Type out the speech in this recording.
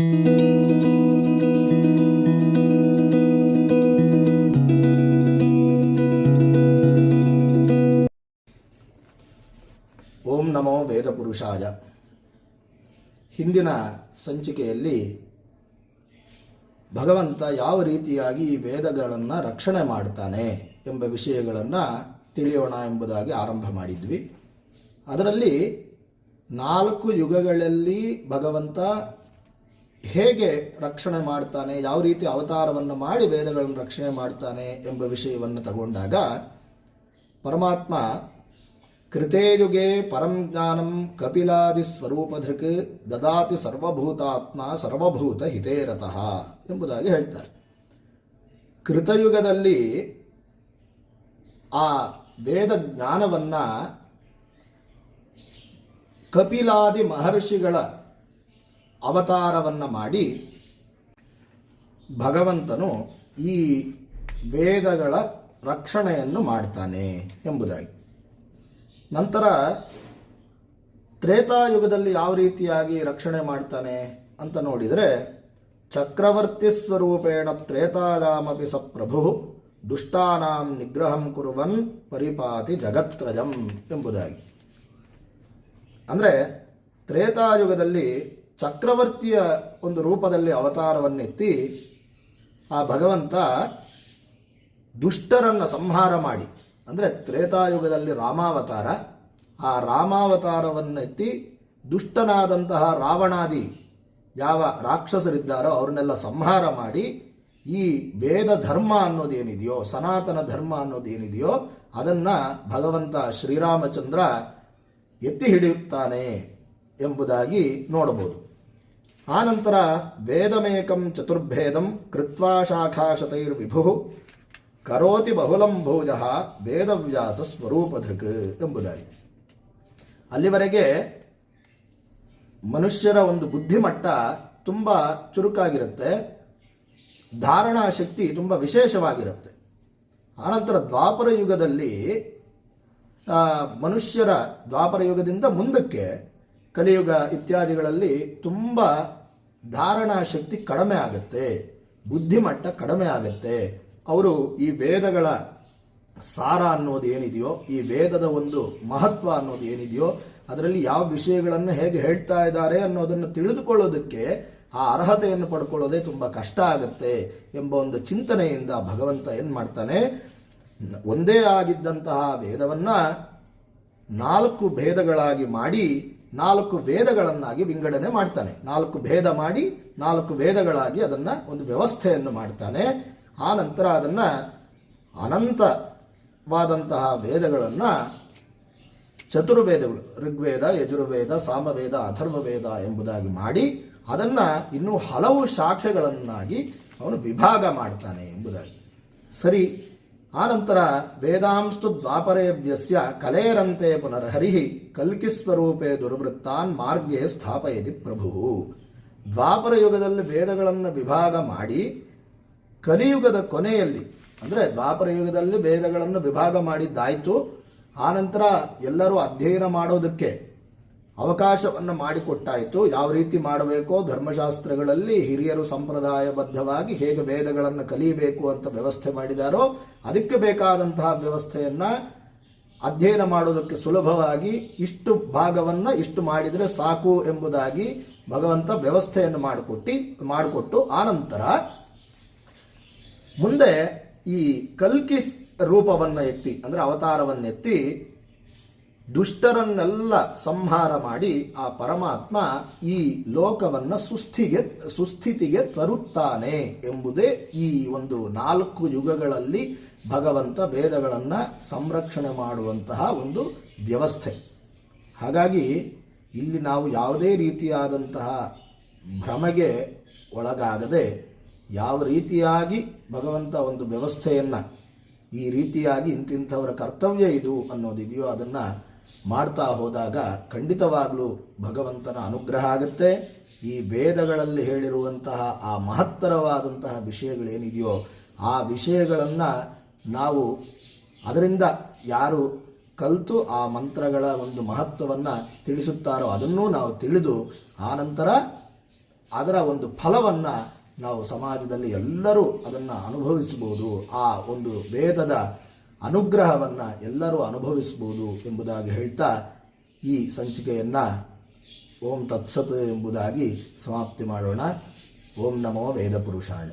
ಓಂ ನಮೋ ವೇದಪುರುಷಾಯ. ಹಿಂದಿನ ಸಂಚಿಕೆಯಲ್ಲಿ ಭಗವಂತ ಯಾವ ರೀತಿಯಾಗಿ ಈ ವೇದಗಳನ್ನು ರಕ್ಷಣೆ ಮಾಡ್ತಾನೆ ಎಂಬ ವಿಷಯಗಳನ್ನು ತಿಳಿಯೋಣ ಎಂಬುದಾಗಿ ಆರಂಭ ಮಾಡಿದ್ವಿ. ಅದರಲ್ಲಿ ನಾಲ್ಕು ಯುಗಗಳಲ್ಲಿ ಭಗವಂತ ಹೇಗೆ ರಕ್ಷಣೆ ಮಾಡ್ತಾನೆ, ಯಾವ ರೀತಿ ಅವತಾರವನ್ನು ಮಾಡಿ ವೇದಗಳನ್ನು ರಕ್ಷಣೆ ಮಾಡ್ತಾನೆ ಎಂಬ ವಿಷಯವನ್ನು ತಗೊಂಡಾಗ ಪರಮಾತ್ಮ ಕೃತೇಯುಗೆ ಪರಂ ಜ್ಞಾನಂ ಕಪಿಲಾದಿ ಸ್ವರೂಪಧೃಕ್ ದದಾತಿ ಸರ್ವಭೂತಾತ್ಮ ಸರ್ವಭೂತ ಹಿತೇರತಃ ಎಂಬುದಾಗಿ ಹೇಳ್ತಾರೆ. ಕೃತಯುಗದಲ್ಲಿ ಆ ವೇದ ಜ್ಞಾನವನ್ನು ಕಪಿಲಾದಿ ಮಹರ್ಷಿಗಳ ಅವತಾರವನ್ನು ಮಾಡಿ ಭಗವಂತನು ಈ ವೇದಗಳ ರಕ್ಷಣೆಯನ್ನು ಮಾಡ್ತಾನೆ ಎಂಬುದಾಗಿ. ನಂತರ ತ್ರೇತಾಯುಗದಲ್ಲಿ ಯಾವ ರೀತಿಯಾಗಿ ರಕ್ಷಣೆ ಮಾಡ್ತಾನೆ ಅಂತ ನೋಡಿದರೆ ಚಕ್ರವರ್ತಿ ಸ್ವರೂಪೇಣ ತ್ರೇತಾದಾಮಪಿ ಸಪ್ರಭು ಪ್ರಭು ದುಷ್ಟಾನಾಂ ನಿಗ್ರಹಂ ಕುರುವನ್ ಪರಿಪಾತಿ ಜಗತ್ರಜಂ ಎಂಬುದಾಗಿ. ಅಂದರೆ ತ್ರೇತಾಯುಗದಲ್ಲಿ ಚಕ್ರವರ್ತಿಯ ಒಂದು ರೂಪದಲ್ಲಿ ಅವತಾರವನ್ನೆತ್ತಿ ಆ ಭಗವಂತ ದುಷ್ಟರನ್ನು ಸಂಹಾರ ಮಾಡಿ, ಅಂದರೆ ತ್ರೇತಾಯುಗದಲ್ಲಿ ರಾಮಾವತಾರ, ಆ ರಾಮಾವತಾರವನ್ನೆತ್ತಿ ದುಷ್ಟನಾದಂತಹ ರಾವಣಾದಿ ಯಾವ ರಾಕ್ಷಸರಿದ್ದಾರೋ ಅವ್ರನ್ನೆಲ್ಲ ಸಂಹಾರ ಮಾಡಿ, ಈ ವೇದ ಧರ್ಮ ಅನ್ನೋದೇನಿದೆಯೋ, ಸನಾತನ ಧರ್ಮ ಅನ್ನೋದೇನಿದೆಯೋ, ಅದನ್ನು ಭಗವಂತ ಶ್ರೀರಾಮಚಂದ್ರ ಎತ್ತಿ ಹಿಡಿಯುತ್ತಾನೆ ಎಂಬುದಾಗಿ ನೋಡಬಹುದು. ಆನಂತರ ವೇದಮೇಕಂ ಚತುರ್ಭೇದಂ ಕೃತ್ವಾ ಶಾಖಾಶತೈರ್ವಿಭು ಕರೋತಿ ಬಹುಲಂ ಭೋಜ ವೇದವ್ಯಾಸ ಸ್ವರೂಪಧೃಕ್ ಎಂಬುದಾಗಿ. ಅಲ್ಲಿವರೆಗೆ ಮನುಷ್ಯರ ಒಂದು ಬುದ್ಧಿಮಟ್ಟ ತುಂಬ ಚುರುಕಾಗಿರುತ್ತೆ. ಧಾರಣಾ ಶಕ್ತಿ ತುಂಬ ವಿಶೇಷವಾಗಿರುತ್ತೆ. ಆನಂತರ ದ್ವಾಪರ ಯುಗದಲ್ಲಿ ಮನುಷ್ಯರ ದ್ವಾಪರ ಯುಗದಿಂದ ಮುಂದಕ್ಕೆ ಕಲಿಯುಗ ಇತ್ಯಾದಿಗಳಲ್ಲಿ ತುಂಬ ಧಾರಣಾ ಶಕ್ತಿ ಕಡಿಮೆ ಆಗುತ್ತೆ, ಬುದ್ಧಿಮಟ್ಟ ಕಡಿಮೆ ಆಗುತ್ತೆ. ಅವರು ಈ ವೇದಗಳ ಸಾರ ಅನ್ನೋದು ಏನಿದೆಯೋ, ಈ ವೇದದ ಒಂದು ಮಹತ್ವ ಅನ್ನೋದು ಏನಿದೆಯೋ, ಅದರಲ್ಲಿ ಯಾವ ವಿಷಯಗಳನ್ನು ಹೇಗೆ ಹೇಳ್ತಾ ಇದ್ದಾರೆ ಅನ್ನೋದನ್ನು ತಿಳಿದುಕೊಳ್ಳೋದಕ್ಕೆ ಆ ಅರ್ಹತೆಯನ್ನು ಪಡ್ಕೊಳ್ಳೋದೇ ತುಂಬ ಕಷ್ಟ ಆಗುತ್ತೆ ಎಂಬ ಒಂದು ಚಿಂತನೆಯಿಂದ ಭಗವಂತ ಏನು ಮಾಡ್ತಾನೆ, ಒಂದೇ ಆಗಿದ್ದಂತಹ ವೇದವನ್ನು ನಾಲ್ಕು ಭೇದಗಳಾಗಿ ಮಾಡಿ ನಾಲ್ಕು ವೇದಗಳನ್ನಾಗಿ ವಿಂಗಡಣೆ ಮಾಡ್ತಾನೆ. ನಾಲ್ಕು ಭೇದ ಮಾಡಿ ನಾಲ್ಕು ವೇದಗಳಾಗಿ ಅದನ್ನು ಒಂದು ವ್ಯವಸ್ಥೆಯನ್ನು ಮಾಡ್ತಾನೆ. ಆ ನಂತರ ಅದನ್ನು ಅನಂತವಾದಂತಹ ವೇದಗಳನ್ನು ಚತುರ್ವೇದಗಳು, ಋಗ್ವೇದ, ಯಜುರ್ವೇದ, ಸಾಮವೇದ, ಅಥರ್ವವೇದ ಎಂಬುದಾಗಿ ಮಾಡಿ ಅದನ್ನು ಇನ್ನೂ ಹಲವು ಶಾಖೆಗಳನ್ನಾಗಿ ಅವನು ವಿಭಾಗ ಮಾಡ್ತಾನೆ ಎಂಬುದಾಗಿ. ಸರಿ ಆನಂತರ ವೇದಾಂಸ್ತು ದ್ವಾಪರೇಭ್ಯಸ್ಯ ಕಲೇರಂತೆ ಪುನರ್ಹರಿ ಕಲ್ಕಿಸ್ವರೂಪೇ ದುರ್ವೃತ್ತಾನ್ ಮಾರ್ಗೇ ಸ್ಥಾಪಯತಿ ಪ್ರಭು. ದ್ವಾಪರ ಯುಗದಲ್ಲಿ ವೇದಗಳನ್ನು ವಿಭಾಗ ಮಾಡಿ ಕಲಿಯುಗದ ಕೊನೆಯಲ್ಲಿ, ಅಂದರೆ ದ್ವಾಪರ ಯುಗದಲ್ಲಿ ವೇದಗಳನ್ನು ವಿಭಾಗ ಮಾಡಿದ್ದಾಯಿತು, ಆನಂತರ ಎಲ್ಲರೂ ಅಧ್ಯಯನ ಮಾಡೋದಕ್ಕೆ ಅವಕಾಶವನ್ನು ಮಾಡಿಕೊಟ್ಟಾಯಿತು. ಯಾವ ರೀತಿ ಮಾಡಬೇಕೋ ಧರ್ಮಶಾಸ್ತ್ರಗಳಲ್ಲಿ ಹಿರಿಯರು ಸಂಪ್ರದಾಯಬದ್ಧವಾಗಿ ಹೇಗೆ ವೇದಗಳನ್ನು ಕಲಿಯಬೇಕು ಅಂತ ವ್ಯವಸ್ಥೆ ಮಾಡಿದಾರೋ, ಅದಕ್ಕೆ ಬೇಕಾದಂತಹ ವ್ಯವಸ್ಥೆಯನ್ನು ಅಧ್ಯಯನ ಮಾಡೋದಕ್ಕೆ ಸುಲಭವಾಗಿ ಇಷ್ಟು ಭಾಗವನ್ನು ಇಷ್ಟು ಮಾಡಿದರೆ ಸಾಕು ಎಂಬುದಾಗಿ ಭಗವಂತ ವ್ಯವಸ್ಥೆಯನ್ನು ಮಾಡಿಕೊಟ್ಟು ಮಾಡಿಕೊಟ್ಟು ಆನಂತರ ಮುಂದೆ ಈ ಕಲ್ಕಿ ರೂಪವನ್ನು ಎತ್ತಿ, ಅಂದರೆ ಅವತಾರವನ್ನು ಎತ್ತಿ ದುಷ್ಟರನ್ನೆಲ್ಲ ಸಂಹಾರ ಮಾಡಿ ಆ ಪರಮಾತ್ಮ ಈ ಲೋಕವನ್ನು ಸುಸ್ಥಿಗೆ, ಸುಸ್ಥಿತಿಗೆ ತರುತ್ತಾನೆ ಎಂಬುದೇ ಈ ಒಂದು ನಾಲ್ಕು ಯುಗಗಳಲ್ಲಿ ಭಗವಂತ ಭೇದಗಳನ್ನು ಸಂರಕ್ಷಣೆ ಮಾಡುವಂತಹ ಒಂದು ವ್ಯವಸ್ಥೆ. ಹಾಗಾಗಿ ಇಲ್ಲಿ ನಾವು ಯಾವುದೇ ರೀತಿಯಾದಂತಹ ಭ್ರಮೆಗೆ ಒಳಗಾಗದೆ ಯಾವ ರೀತಿಯಾಗಿ ಭಗವಂತ ಒಂದು ವ್ಯವಸ್ಥೆಯನ್ನು ಈ ರೀತಿಯಾಗಿ ಇಂತಿಂಥವರ ಕರ್ತವ್ಯ ಇದು ಅನ್ನೋದಿದೆಯೋ ಅದನ್ನು ಮಾಡ್ತಾ ಹೋದಾಗ ಖಂಡಿತವಾಗಲೂ ಭಗವಂತನ ಅನುಗ್ರಹ ಆಗುತ್ತೆ. ಈ ವೇದಗಳಲ್ಲಿ ಹೇಳಿರುವಂತಹ ಆ ಮಹತ್ತರವಾದಂತಹ ವಿಷಯಗಳೇನಿದೆಯೋ ಆ ವಿಷಯಗಳನ್ನು ನಾವು ಅದರಿಂದ ಯಾರು ಕಲಿತು ಆ ಮಂತ್ರಗಳ ಒಂದು ಮಹತ್ವವನ್ನು ತಿಳಿಸುತ್ತಾರೋ ಅದನ್ನೂ ನಾವು ತಿಳಿದು ಆನಂತರ ಅದರ ಒಂದು ಫಲವನ್ನು ನಾವು ಸಮಾಜದಲ್ಲಿ ಎಲ್ಲರೂ ಅದನ್ನು ಅನುಭವಿಸಬಹುದು. ಆ ಒಂದು ವೇದದ ಅನುಗ್ರಹವನ್ನು ಎಲ್ಲರೂ ಅನುಭವಿಸ್ಬೋದು ಎಂಬುದಾಗಿ ಹೇಳ್ತಾ ಈ ಸಂಚಿಕೆಯನ್ನು ಓಂ ತತ್ಸತ್ ಎಂಬುದಾಗಿ ಸಮಾಪ್ತಿ ಮಾಡೋಣ. ಓಂ ನಮೋ ವೇದ ಪುರುಷಾಯ